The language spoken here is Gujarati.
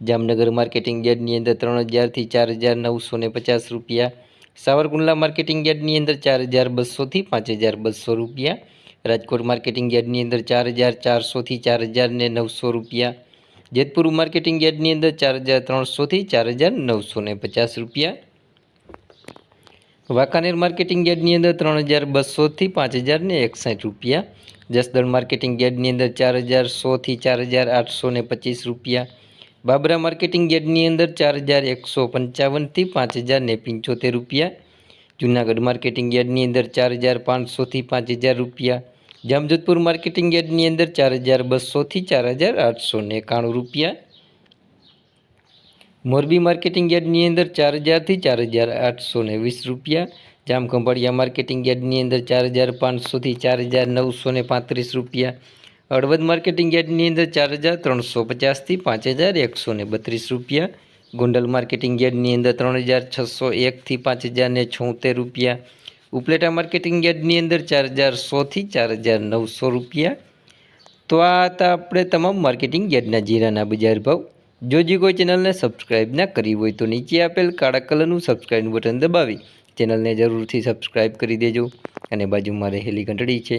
જામનગર માર્કેટિંગ યાર્ડની અંદર ત્રણ હજારથી ચાર હજાર નવસો ને પચાસ રૂપિયા. સાવરકુંડલા માર્કેટિંગ યાર્ડની અંદર ચાર હજાર બસોથી પાંચ હજાર બસો રૂપિયા. રાજકોટ માર્કેટિંગ યાર્ડની અંદર ચાર હજાર ચારસોથી ચાર હજાર ને નવસો રૂપિયા. જેતપુર માર્કેટિંગ યાર્ડની અંદર ચાર હજાર ત્રણસોથી ચાર હજાર નવસો ને પચાસ રૂપિયા. વાંકાનેર માર્કેટિંગ યાર્ડની અંદર ત્રણ હજાર બસોથી પાંચ હજાર ને એકસાઠ રૂપિયા. જસદણ માર્કેટિંગ યાર્ડની અંદર ચાર હજાર સોથી ચાર હજાર આઠસો ને પચીસ રૂપિયા. બાબરા માર્કેટિંગ યાર્ડની અંદર ચાર હજાર એકસો પંચાવનથી પાંચ હજાર ને પંચોતેર રૂપિયા. જૂનાગઢ માર્કેટિંગ યાર્ડની અંદર ચાર હજાર પાંચસોથી પાંચ હજાર રૂપિયા. જામજોધપુર માર્કેટિંગ યાર્ડની અંદર ચાર હજાર બસોથી ચાર હજાર આઠસો ને એકાણું રૂપિયા. મોરબી માર્કેટિંગ યાર્ડની અંદર ચાર હજારથી ચાર હજાર આઠસો ને વીસ રૂપિયા. જામખંભાળિયા માર્કેટિંગ યાર્ડની અંદર ચાર હજાર પાંચસોથી ચાર હજાર નવસો ને પાંત્રીસ રૂપિયા. હળવદ માર્કેટિંગ યાર્ડની અંદર ચાર હજાર ત્રણસો પચાસથી પાંચ હજાર એકસો ને બત્રીસ રૂપિયા. ગોંડલ માર્કેટિંગ યાર્ડની અંદર ત્રણ હજાર છસો એકથી પાંચ હજાર ને છોતેર રૂપિયા. ઉપલેટા માર્કેટિંગ યાર્ડની અંદર ચાર હજાર સોથી ચાર હજાર નવસો રૂપિયા. તો આ હતા આપણે તમામ માર્કેટિંગ યાર્ડના જીરાના બજાર ભાવ. જો જે કોઈ ચેનલને સબસ્ક્રાઈબ ના કરી હોય તો નીચે આપેલ કાળા કલરનું સબસ્ક્રાઈબ બટન દબાવી. ચેનલને જરૂરથી સબસ્ક્રાઈબ કરી દેજો. અને બાજુમાં રહેલી ઘંટડી છે.